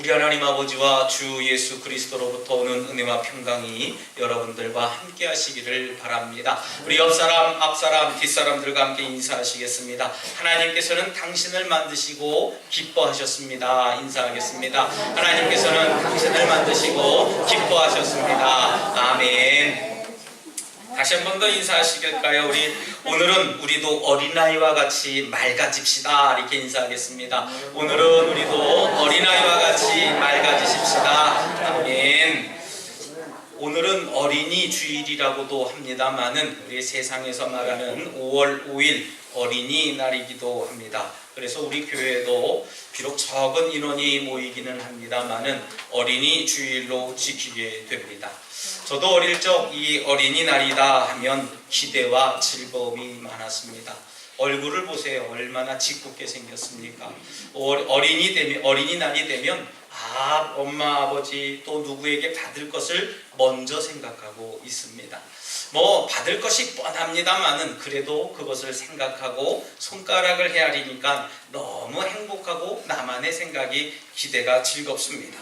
우리 하나님 아버지와 주 예수 그리스도로부터 오는 은혜와 평강이 여러분들과 함께 하시기를 바랍니다. 우리 옆사람, 앞사람, 뒷사람들과 함께 인사하시겠습니다. 하나님께서는 당신을 만드시고 기뻐하셨습니다. 인사하겠습니다. 하나님께서는 당신을 만드시고 기뻐하셨습니다. 아멘. 다시 한 번 더 인사하시겠까요? 우리 오늘은 우리도 어린아이와 같이 맑아집시다 이렇게 인사하겠습니다. 오늘은 우리도 어린아이와 같이 맑아지십시다. 아멘. 오늘은 어린이 주일이라고도 합니다만은 우리 세상에서 말하는 5월 5일 어린이날이기도 합니다. 그래서 우리 교회도 비록 적은 인원이 모이기는 합니다만은 어린이 주일로 지키게 됩니다. 저도 어릴 적 이 어린이날이다 하면 기대와 즐거움이 많았습니다. 얼굴을 보세요. 얼마나 짓궂게 생겼습니까? 어- 어린이 되면 어린이날이 되면 아 엄마 아버지 또 누구에게 받을 것을 먼저 생각하고 있습니다. 뭐 받을 것이 뻔합니다만은 그래도 그것을 생각하고 손가락을 헤아리니까 너무 행복하고 나만의 생각이 기대가 즐겁습니다.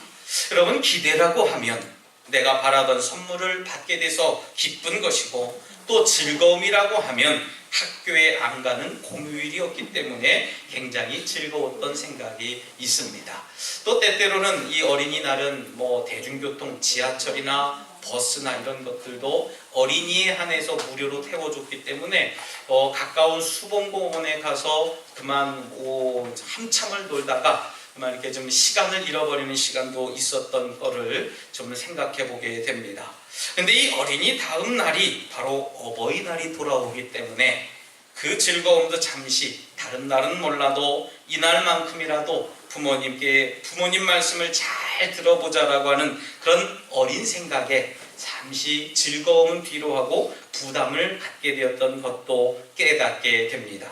여러분 기대라고 하면 내가 바라던 선물을 받게 돼서 기쁜 것이고 또 즐거움이라고 하면 학교에 안 가는 공휴일이었기 때문에 굉장히 즐거웠던 생각이 있습니다. 또 때때로는 이 어린이날은 뭐 대중교통 지하철이나 버스나 이런 것들도 어린이에 한해서 무료로 태워줬기 때문에 어, 가까운 수봉공원에 가서 그만 오, 한참을 놀다가 그만 이렇게 좀 시간을 잃어버리는 시간도 있었던 거를 좀 생각해 보게 됩니다. 근데 이 어린이 다음 날이 바로 어버이날이 돌아오기 때문에 그 즐거움도 잠시 다른 날은 몰라도 이날만큼이라도 부모님께 부모님 말씀을 잘 들어보자라고 하는 그런 어린 생각에 잠시 즐거움은 뒤로 하고 부담을 갖게 되었던 것도 깨닫게 됩니다.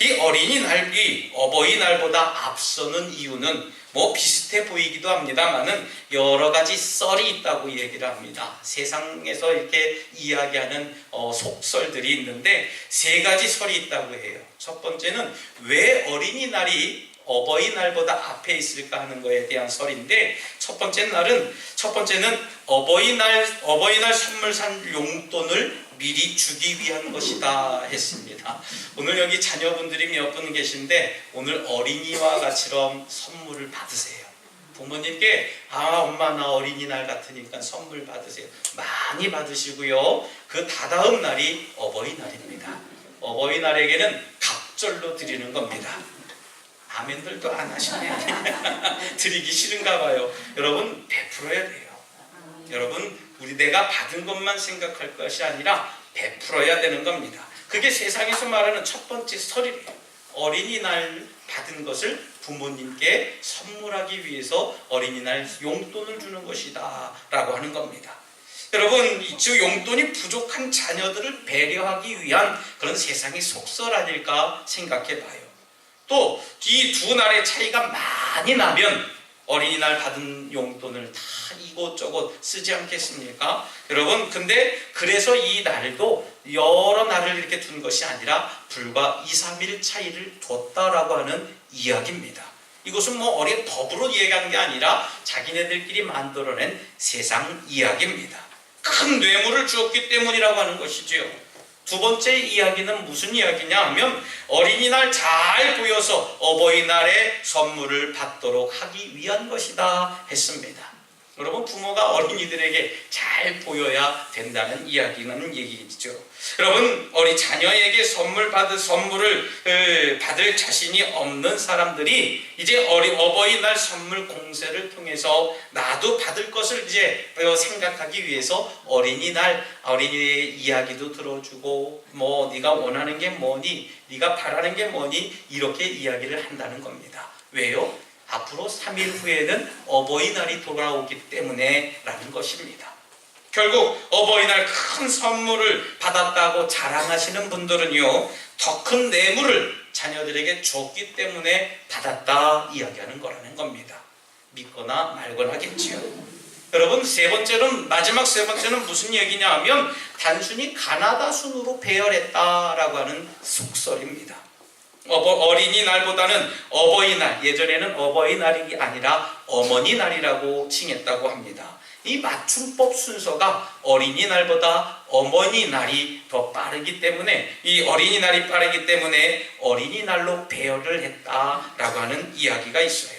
이 어린이날이 어버이날보다 앞서는 이유는 뭐 비슷해 보이기도 합니다만은 여러 가지 썰이 있다고 얘기를 합니다. 세상에서 이렇게 이야기하는 어, 속설들이 있는데 세 가지 설이 있다고 해요. 첫 번째는 왜 어린이날이 어버이날보다 앞에 있을까 하는 거에 대한 설인데 첫 번째 날은 첫 번째는 어버이날 어버이날 선물 산 용돈을 미리 주기 위한 것이다 했습니다. 오늘 여기 자녀분들이 몇 분 계신데 오늘 어린이와 같이럼 선물을 받으세요. 부모님께 아 엄마 나 어린이날 같으니까 선물 받으세요. 많이 받으시고요. 그 다다음 날이 어버이날입니다. 어버이날에게는 갑절로 드리는 겁니다. 아멘들도 안 하시네. 드리기 싫은가 봐요. 여러분 베풀어야 돼요. 여러분 우리 내가 받은 것만 생각할 것이 아니라 베풀어야 되는 겁니다. 그게 세상에서 말하는 첫 번째 설이래요. 어린이날 받은 것을 부모님께 선물하기 위해서 어린이날 용돈을 주는 것이다 라고 하는 겁니다. 여러분 이쪽 용돈이 부족한 자녀들을 배려하기 위한 그런 세상의 속설 아닐까 생각해 봐요. 또 이 두 날의 차이가 많이 나면 어린이날 받은 용돈을 다 이곳저곳 쓰지 않겠습니까? 여러분, 근데 그래서 이 날도 여러 날을 이렇게 둔 것이 아니라 불과 2, 3일 차이를 뒀다라고 하는 이야기입니다. 이것은 뭐 어린 법으로 이야기하는 게 아니라 자기네들끼리 만들어낸 세상 이야기입니다. 큰 뇌물을 주었기 때문이라고 하는 것이지요. 두 번째 이야기는 무슨 이야기냐 하면 어린이날 잘 보여서 어버이날에 선물을 받도록 하기 위한 것이다 했습니다. 여러분 부모가 어린이들에게 잘 보여야 된다는 이야기는 얘기죠. 여러분 어린 자녀에게 선물 받을 선물을 에, 받을 자신이 없는 사람들이 이제 어리 어버이날 선물 공세를 통해서 나도 받을 것을 이제 어, 생각하기 위해서 어린이날 어린이의 이야기도 들어주고 뭐 네가 원하는 게 뭐니 네가 바라는 게 뭐니 이렇게 이야기를 한다는 겁니다. 왜요? 앞으로 3일 후에는 어버이날이 돌아오기 때문에 라는 것입니다. 결국 어버이날 큰 선물을 받았다고 자랑하시는 분들은요, 더 큰 뇌물을 자녀들에게 줬기 때문에 받았다 이야기하는 거라는 겁니다. 믿거나 말거나 하겠지요. 여러분, 세 번째는, 마지막 세 번째는 무슨 얘기냐 하면 단순히 가나다 순으로 배열했다라고 하는 속설입니다. 어린이날보다는 어버이날, 예전에는 어버이날이 아니라 어머니날이라고 칭했다고 합니다. 이 맞춤법 순서가 어린이날보다 어머니날이 더 빠르기 때문에 이 어린이날이 빠르기 때문에 어린이날로 배열을 했다라고 하는 이야기가 있어요.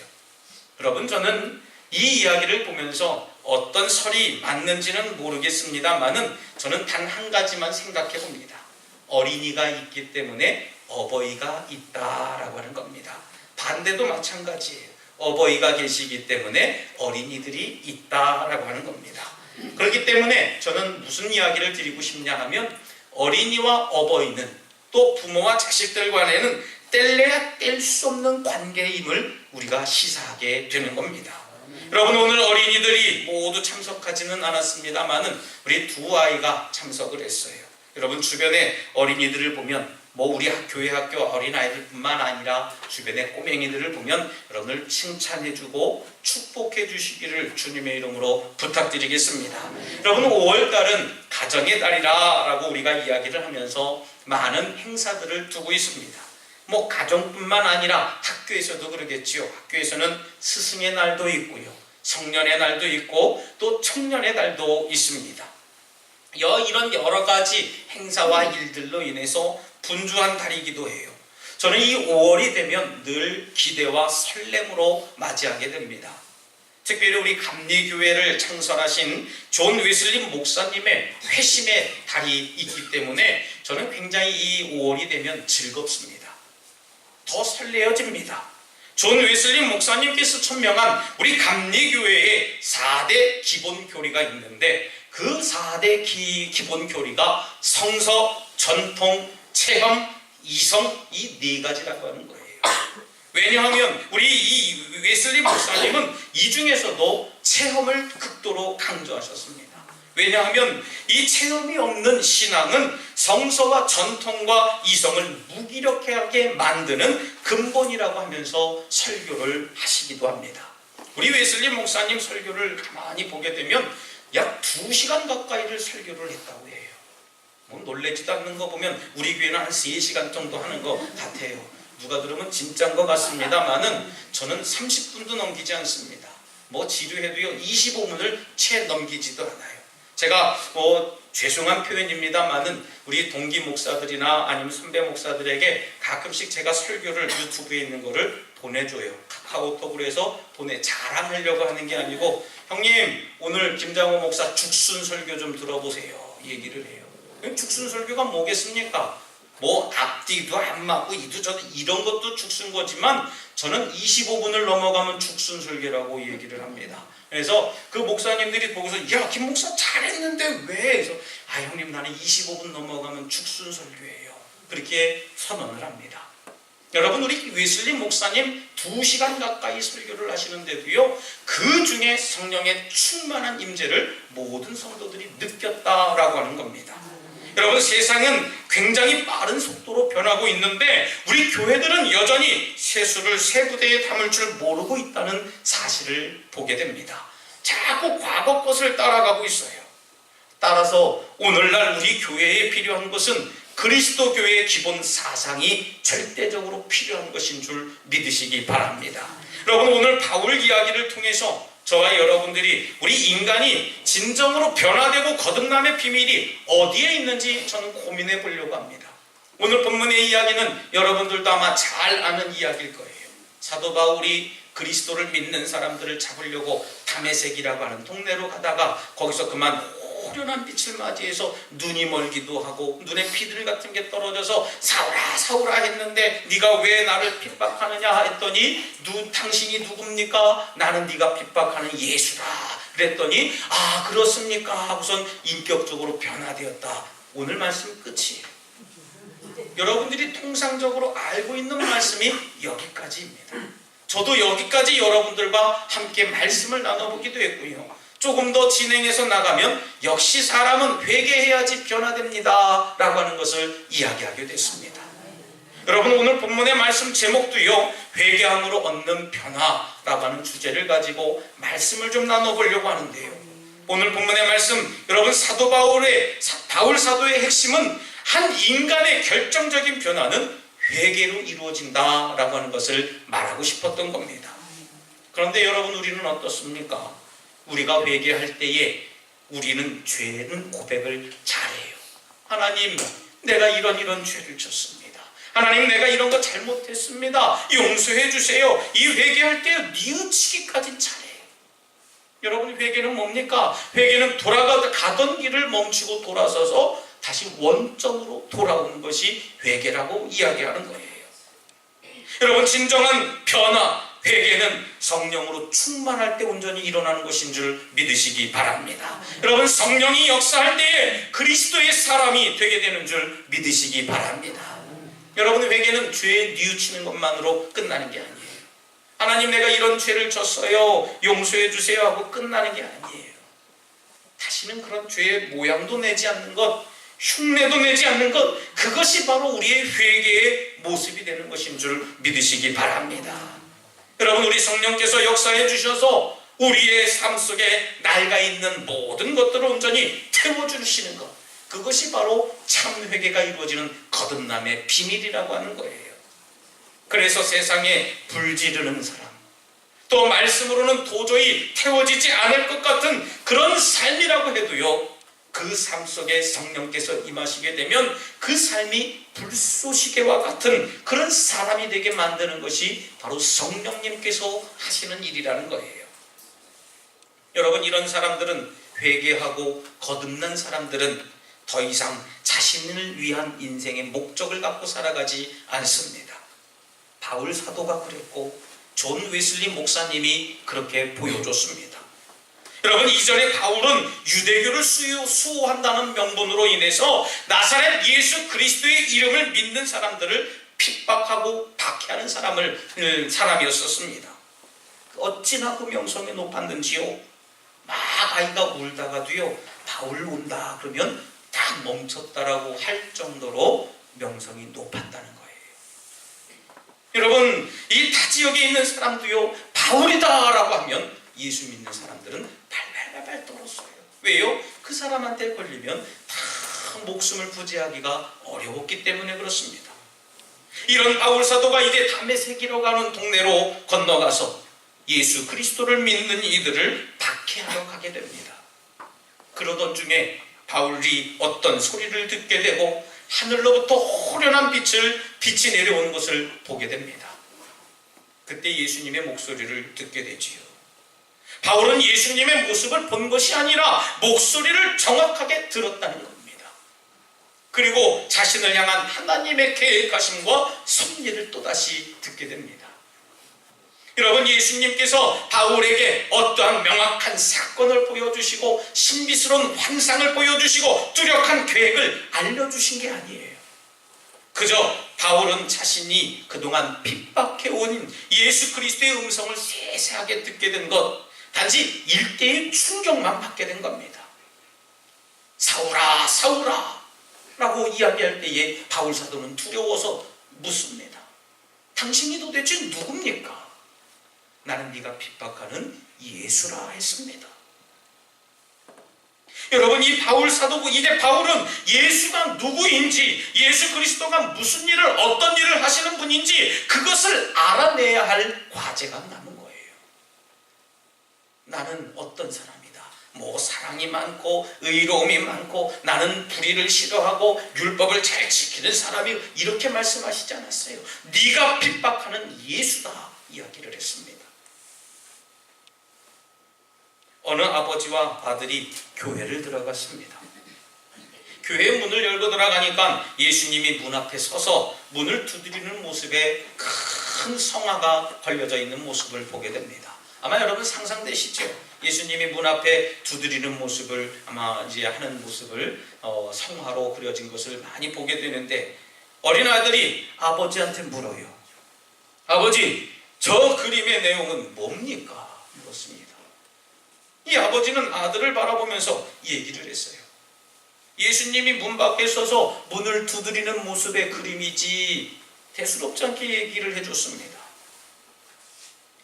여러분 저는 이 이야기를 보면서 어떤 설이 맞는지는 모르겠습니다만은 저는 단 한 가지만 생각해 봅니다. 어린이가 있기 때문에 어버이가 있다라고 하는 겁니다. 반대도 마찬가지예요. 어버이가 계시기 때문에 어린이들이 있다라고 하는 겁니다. 그렇기 때문에 저는 무슨 이야기를 드리고 싶냐 하면 어린이와 어버이는 또 부모와 자식들 간에는 뗄래야 뗄 수 없는 관계임을 우리가 시사하게 되는 겁니다. 여러분 오늘 어린이들이 모두 참석하지는 않았습니다만은 우리 두 아이가 참석을 했어요. 여러분 주변에 어린이들을 보면 뭐 우리 학- 교회 학교 어린 아이들뿐만 아니라 주변의 꼬맹이들을 보면 여러분을 칭찬해주고 축복해 주시기를 주님의 이름으로 부탁드리겠습니다. 여러분 5월달은 가정의 달이라 라고 우리가 이야기를 하면서 많은 행사들을 두고 있습니다. 뭐 가정뿐만 아니라 학교에서도 그러겠지요. 학교에서는 스승의 날도 있고요. 성년의 날도 있고 또 청년의 날도 있습니다. 여 이런 여러 가지 행사와 일들로 인해서 분주한 달이기도 해요. 저는 이 5월이 되면 늘 기대와 설렘으로 맞이하게 됩니다. 특별히 우리 감리교회를 창설하신 존 웨슬리 목사님의 회심의 달이 있기 때문에 저는 굉장히 이 5월이 되면 즐겁습니다. 더 설레어집니다. 존 웨슬리 목사님께서 천명한 우리 감리교회의 4대 기본 교리가 있는데 그 4대 기, 기본 교리가 성서, 전통, 체험, 이성 이 네 가지라고 하는 거예요. 왜냐하면 우리 이 웨슬리 목사님은 이 중에서도 체험을 극도로 강조하셨습니다. 왜냐하면 이 체험이 없는 신앙은 성서와 전통과 이성을 무기력하게 만드는 근본이라고 하면서 설교를 하시기도 합니다. 우리 웨슬리 목사님 설교를 가만히 보게 되면 약 2시간 가까이를 설교를 했다고 해요. 뭐 놀래지도 않는 거 보면 우리 교회는 한 3시간 정도 하는 것 같아요. 누가 들으면 진짜인 것 같습니다만은 저는 30분도 넘기지 않습니다. 뭐 지루해도요 25분을 채 넘기지도 않아요. 제가 뭐 죄송한 표현입니다만은 우리 동기 목사들이나 아니면 선배 목사들에게 가끔씩 제가 설교를 유튜브에 있는 거를 보내줘요. 카카오톡으로 해서 보내 자랑하려고 하는 게 아니고 형님 오늘 김장호 목사 죽순 설교 좀 들어보세요. 얘기를 해요. 죽순 설교가 뭐겠습니까? 뭐 앞뒤도 안 맞고 이도 저도 이런 것도 죽순 거지만 저는 25분을 넘어가면 죽순 설교라고 얘기를 합니다. 그래서 그 목사님들이 보고서 야 김 목사 잘했는데 왜? 그래서 아 형님 나는 25분 넘어가면 죽순 설교예요. 그렇게 선언을 합니다. 여러분 우리 웨슬리 목사님 2시간 가까이 설교를 하시는데도요 그 중에 성령의 충만한 임재를 모든 성도들이 느꼈다라고 하는 겁니다. 여러분 세상은 굉장히 빠른 속도로 변하고 있는데 우리 교회들은 여전히 세수를 세 부대에 담을 줄 모르고 있다는 사실을 보게 됩니다. 자꾸 과거 것을 따라가고 있어요. 따라서 오늘날 우리 교회에 필요한 것은 그리스도 교회의 기본 사상이 절대적으로 필요한 것인 줄 믿으시기 바랍니다. 여러분 오늘 바울 이야기를 통해서 저와 여러분들이 우리 인간이 진정으로 변화되고 거듭남의 비밀이 어디에 있는지 저는 고민해 보려고 합니다. 오늘 본문의 이야기는 여러분들도 아마 잘 아는 이야기일 거예요. 사도 바울이 그리스도를 믿는 사람들을 잡으려고 담에색이라고 하는 동네로 가다가 거기서 그만 호련한 빛을 맞이해서 눈이 멀기도 하고 눈에 피들 같은 게 떨어져서 사오라 사오라 했는데 네가 왜 나를 핍박하느냐 했더니 누 당신이 누굽니까? 나는 네가 핍박하는 예수다. 그랬더니 아 그렇습니까? 하고선 인격적으로 변화되었다. 오늘 말씀 끝이에요. 여러분들이 통상적으로 알고 있는 말씀이 여기까지입니다. 저도 여기까지 여러분들과 함께 말씀을 나눠보기도 했고요. 조금 더 진행해서 나가면 역시 사람은 회개해야지 변화됩니다. 라고 하는 것을 이야기하게 됐습니다. 여러분 오늘 본문의 말씀 제목도요. 회개함으로 얻는 변화라고 하는 주제를 가지고 말씀을 좀 나눠보려고 하는데요. 오늘 본문의 말씀 여러분 사도 바울의 사- 바울 사도의 핵심은 한 인간의 결정적인 변화는 회개로 이루어진다라고 하는 것을 말하고 싶었던 겁니다. 그런데 여러분 우리는 어떻습니까? 우리가 회개할 때에 우리는 죄는 고백을 잘해요. 하나님, 내가 이런 이런 죄를 졌습니다. 하나님, 내가 이런 거 잘못했습니다. 용서해 주세요. 이 회개할 때 뉘우치기까지 잘해요. 여러분 회개는 뭡니까? 회개는 돌아가 가던 길을 멈추고 돌아서서 다시 원점으로 돌아오는 것이 회개라고 이야기하는 거예요. 여러분 진정한 변화, 회개는 성령으로 충만할 때 온전히 일어나는 것인 줄 믿으시기 바랍니다. 여러분 성령이 역사할 때에 그리스도의 사람이 되게 되는 줄 믿으시기 바랍니다. 여러분 회개는 죄에 뉘우치는 것만으로 끝나는 게 아니에요. 하나님 내가 이런 죄를 졌어요. 용서해 주세요 하고 끝나는 게 아니에요. 다시는 그런 죄의 모양도 내지 않는 것, 흉내도 내지 않는 것, 그것이 바로 우리의 회개의 모습이 되는 것인 줄 믿으시기 바랍니다. 여러분 우리 성령께서 역사해 주셔서 우리의 삶 속에 낡아 있는 모든 것들을 온전히 태워 주시는 것. 그것이 바로 참 회개가 이루어지는 거듭남의 비밀이라고 하는 거예요. 그래서 세상에 불지르는 사람, 또 말씀으로는 도저히 태워지지 않을 것 같은 그런 삶이라고 해도요, 그 삶 속에 성령께서 임하시게 되면 그 삶이 불쏘시개와 같은 그런 사람이 되게 만드는 것이 바로 성령님께서 하시는 일이라는 거예요. 여러분, 이런 사람들은 회개하고 거듭난 사람들은 더 이상 자신을 위한 인생의 목적을 갖고 살아가지 않습니다. 바울 사도가 그랬고 존 웨슬리 목사님이 그렇게 보여줬습니다. 여러분 이전에 바울은 유대교를 수요, 수호 한다는 명분으로 인해서 나사렛 예수 그리스도의 이름을 믿는 사람들을 핍박하고 박해하는 사람을 음, 사람이었었습니다. 어찌나 그 명성이 높았는지요. 막 아이가 울다가도요 바울 온다 그러면 딱 멈췄다라고 할 정도로 명성이 높았다는 거예요. 여러분 이 타 지역에 있는 사람도요 바울이다라고 하면 예수 믿는 사람들은 발발발발 떨었어요. 왜요? 그 사람한테 걸리면 다 목숨을 부지하기가 어려웠기 때문에 그렇습니다. 이런 바울 사도가 이제 담에색이로 가는 동네로 건너가서 예수 그리스도를 믿는 이들을 박해하러 가게 됩니다. 그러던 중에 바울이 어떤 소리를 듣게 되고 하늘로부터 호련한 빛을 빛이 내려오는 것을 보게 됩니다. 그때 예수님의 목소리를 듣게 되지요. 바울은 예수님의 모습을 본 것이 아니라 목소리를 정확하게 들었다는 겁니다. 그리고 자신을 향한 하나님의 계획하심과 섭리를 또다시 듣게 됩니다. 여러분 예수님께서 바울에게 어떠한 명확한 사건을 보여주시고 신비스러운 환상을 보여주시고 뚜렷한 계획을 알려주신 게 아니에요. 그저 바울은 자신이 그동안 핍박해온 예수 그리스도의 음성을 세세하게 듣게 된 것, 단지 일대의 충격만 받게 된 겁니다. 사울아, 사울아! 라고 이야기할 때에 바울 사도는 두려워서 묻습니다. 당신이 도대체 누굽니까? 나는 네가 핍박하는 예수라 했습니다. 여러분 이 바울 사도고 이제 바울은 예수가 누구인지 예수 그리스도가 무슨 일을 어떤 일을 하시는 분인지 그것을 알아내야 할 과제가 남은. 나는 어떤 사람이다. 뭐 사랑이 많고 의로움이 많고 나는 불의를 싫어하고 율법을 잘 지키는 사람이 이렇게 말씀하시지 않았어요. 네가 핍박하는 예수다 이야기를 했습니다. 어느 아버지와 아들이 교회를 들어갔습니다. 교회 문을 열고 들어가니까 예수님이 문 앞에 서서 문을 두드리는 모습에 큰 성화가 걸려져 있는 모습을 보게 됩니다. 아마 여러분 상상되시죠? 예수님이 문 앞에 두드리는 모습을 아마 이제 하는 모습을 어, 성화로 그려진 것을 많이 보게 되는데 어린 아들이 아버지한테 물어요. 아버지, 저 그림의 내용은 뭡니까? 물었습니다. 이 아버지는 아들을 바라보면서 얘기를 했어요. 예수님이 문 밖에 서서 문을 두드리는 모습의 그림이지 대수롭지 않게 얘기를 해줬습니다.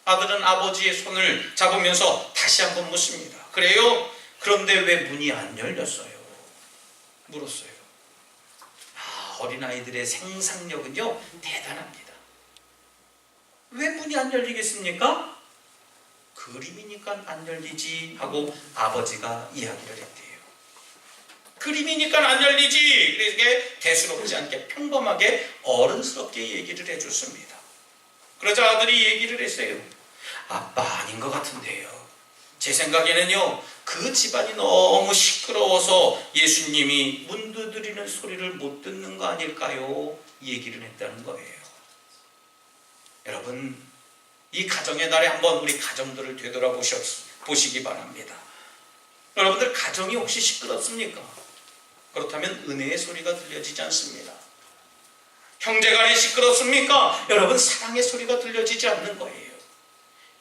아들은 아버지의 손을 잡으면서 다시 한번 묻습니다. 그래요? 그런데 왜 문이 안 열렸어요? 물었어요. 아, 어린아이들의 생산력은요, 대단합니다. 왜 문이 안 열리겠습니까? 그림이니까 안 열리지 하고 아버지가 이야기를 했대요. 그림이니까 안 열리지. 그렇게 대수롭지 않게 평범하게 어른스럽게 얘기를 해줬습니다. 그러자 아들이 얘기를 했어요. 아빠 아닌 것 같은데요. 제 생각에는요, 그 집안이 너무 시끄러워서 예수님이 문 두드리는 소리를 못 듣는 거 아닐까요? 얘기를 했다는 거예요. 여러분, 이 가정의 날에 한번 우리 가정들을 되돌아보시기 바랍니다. 여러분들 가정이 혹시 시끄럽습니까? 그렇다면 은혜의 소리가 들려지지 않습니다. 형제간에 시끄럽습니까? 여러분 사랑의 소리가 들려지지 않는 거예요.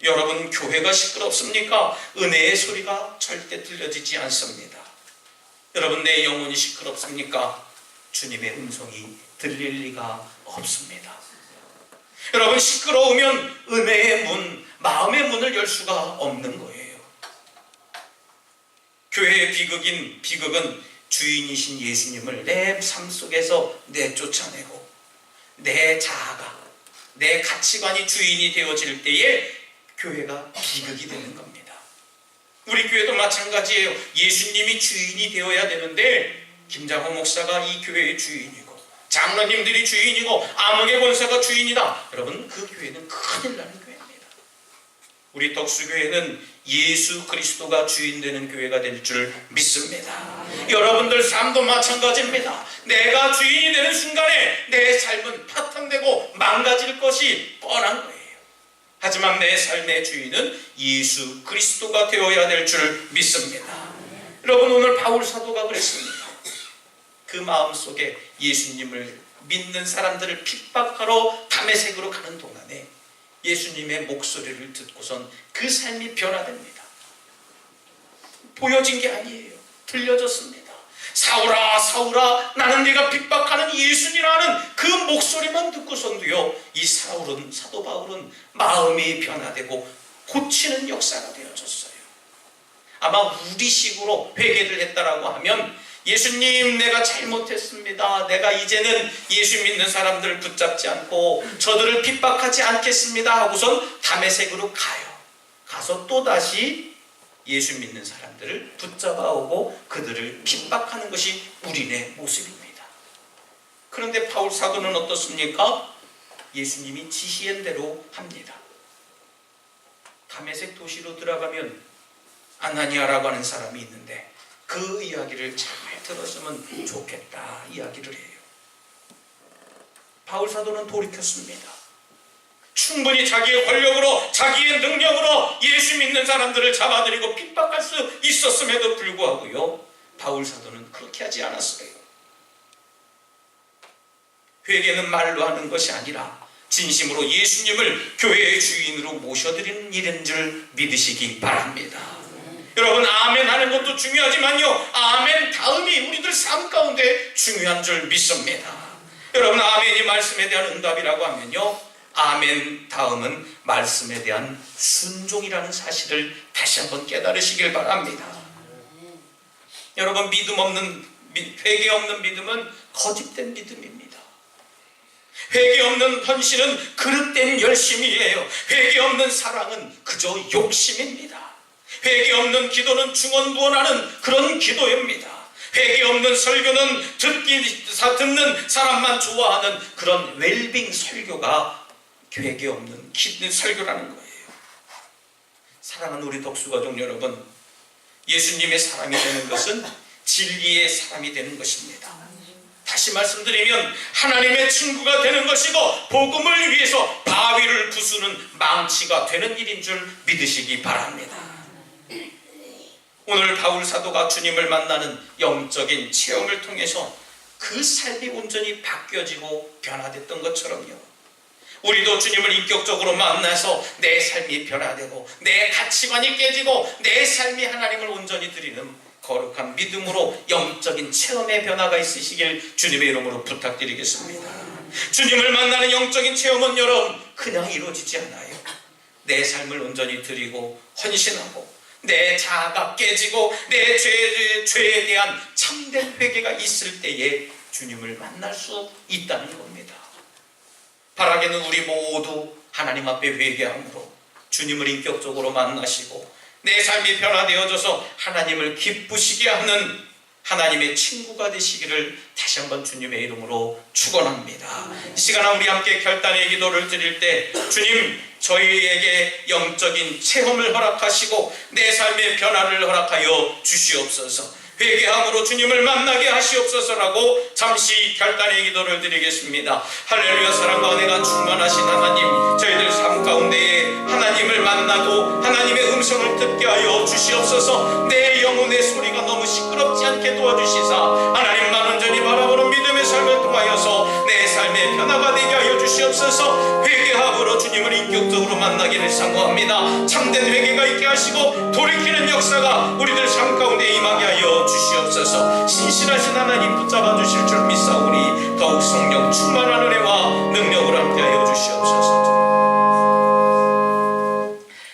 여러분 교회가 시끄럽습니까? 은혜의 소리가 절대 들려지지 않습니다. 여러분 내 영혼이 시끄럽습니까? 주님의 음성이 들릴 리가 없습니다. 여러분 시끄러우면 은혜의 문, 마음의 문을 열 수가 없는 거예요. 교회의 비극인 비극은 주인이신 예수님을 내 삶 속에서 내쫓아내고 내 자아가 내 가치관이 주인이 되어질 때에 교회가 비극이 되는 겁니다. 우리 교회도 마찬가지예요. 예수님이 주인이 되어야 되는데 김장호 목사가 이 교회의 주인이고 장로님들이 주인이고 암흑의 권세가 주인이다. 여러분 그 교회는 큰일 나는 교회입니다. 우리 덕수교회는 예수 그리스도가 주인 되는 교회가 될 줄 믿습니다. 여러분들 삶도 마찬가지입니다. 내가 주인이 되는 순간에 내 삶은 파탄되고 망가질 것이 뻔한 거예요. 하지만 내 삶의 주인은 예수 그리스도가 되어야 될 줄 믿습니다. 여러분 오늘 바울 사도가 그랬습니다. 그 마음 속에 예수님을 믿는 사람들을 핍박하러 담에색으로 가는 동안에 예수님의 목소리를 듣고선 그 삶이 변화됩니다. 보여진 게 아니에요. 들려졌습니다. 사울아 사울아 나는 네가 핍박하는 예수니라는 그 목소리만 듣고선도요 이 사울은 사도 바울은 마음이 변화되고 고치는 역사가 되어졌어요. 아마 우리식으로 회개를 했다라고 하면 예수님 내가 잘못했습니다. 내가 이제는 예수 믿는 사람들을 붙잡지 않고 저들을 핍박하지 않겠습니다 하고선 담에색으로 가요. 가서 또다시 예수 믿는 사람들을 붙잡아 오고 그들을 핍박하는 것이 우리네 모습입니다. 그런데 바울 사도는 어떻습니까? 예수님이 지시한 대로 합니다. 담에색 도시로 들어가면 아나니아라고 하는 사람이 있는데 그 이야기를 잘 들었으면 좋겠다 이야기를 해요. 바울 사도는 돌이켰습니다. 충분히 자기의 권력으로 자기의 능력으로 예수 믿는 사람들을 잡아들이고 핍박할 수 있었음에도 불구하고요. 바울 사도는 그렇게 하지 않았어요. 회개는 말로 하는 것이 아니라 진심으로 예수님을 교회의 주인으로 모셔드리는 일인 줄 믿으시기 바랍니다. 여러분 아멘 하는 것도 중요하지만요. 아멘 다음이 우리들 삶 가운데 중요한 줄 믿습니다. 여러분 아멘이 말씀에 대한 응답이라고 하면요. 아멘 다음은 말씀에 대한 순종이라는 사실을 다시 한번 깨달으시길 바랍니다. 여러분 믿음 없는 회개 없는 믿음은 거짓된 믿음입니다. 회개 없는 헌신은 그릇된 열심이에요. 회개 없는 사랑은 그저 욕심입니다. 회개 없는 기도는 중언부언하는 그런 기도입니다. 회개 없는 설교는 듣기 듣는 사람만 좋아하는 그런 웰빙 설교가 회개 없는 기, 설교라는 거예요. 사랑하는 우리 독수가족 여러분, 예수님의 사람이 되는 것은 진리의 사람이 되는 것입니다. 다시 말씀드리면 하나님의 친구가 되는 것이고 복음을 위해서 바위를 부수는 망치가 되는 일인 줄 믿으시기 바랍니다. 오늘 바울 사도가 주님을 만나는 영적인 체험을 통해서 그 삶이 온전히 바뀌어지고 변화됐던 것처럼요. 우리도 주님을 인격적으로 만나서 내 삶이 변화되고 내 가치관이 깨지고 내 삶이 하나님을 온전히 드리는 거룩한 믿음으로 영적인 체험의 변화가 있으시길 주님의 이름으로 부탁드리겠습니다. 주님을 만나는 영적인 체험은 여러분 그냥 이루어지지 않아요. 내 삶을 온전히 드리고 헌신하고 내 자아가 깨지고 내 죄, 죄에 대한 참된 회개가 있을 때에 주님을 만날 수 있다는 겁니다. 바라기는 우리 모두 하나님 앞에 회개함으로 주님을 인격적으로 만나시고 내 삶이 변화되어져서 하나님을 기쁘시게 하는 하나님의 친구가 되시기를 다시 한번 주님의 이름으로 축원합니다. 이 시간에 우리 함께 결단의 기도를 드릴 때 주님 저희에게 영적인 체험을 허락하시고 내 삶의 변화를 허락하여 주시옵소서. 회개함으로 주님을 만나게 하시옵소서라고 잠시 결단의 기도를 드리겠습니다. 할렐루야 사랑과 은혜가 충만하신 하나님 저희들 삶 가운데에 하나님을 만나고 하나님의 음성을 듣게 하여 주시옵소서 내 영혼의 소리가 너무 시끄럽지 않게 도와주시사 하나님만 온전히 바라보는 믿음의 삶을 통하여서 내 삶의 변화가 되게 하여 주시옵소서 회개함으로 주님을 인격적으로 만나기를 사모합니다. 참된 회개가 있게 하시고 돌이키는 역사가 우리들 삶 가운데 임하게 하여 줄 믿사오니 더욱 성령 충만한 은혜와 능력을 함께 하여 주시옵소서.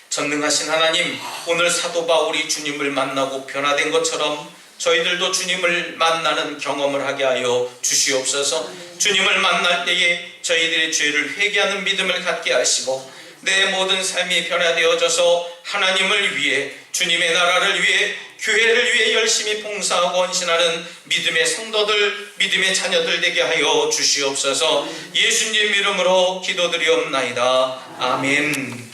전능하신 하나님 오늘 사도 바울이 주님을 만나고 변화된 것처럼 저희들도 주님을 만나는 경험을 하게 하여 주시옵소서. 주님을 만날 때에 저희들의 죄를 회개하는 믿음을 갖게 하시고 내 모든 삶이 변화되어져서 하나님을 위해 주님의 나라를 위해 교회를 위해 열심히 봉사하고 헌신하는 믿음의 성도들, 믿음의 자녀들 되게 하여 주시옵소서 예수님 이름으로 기도드리옵나이다. 아멘.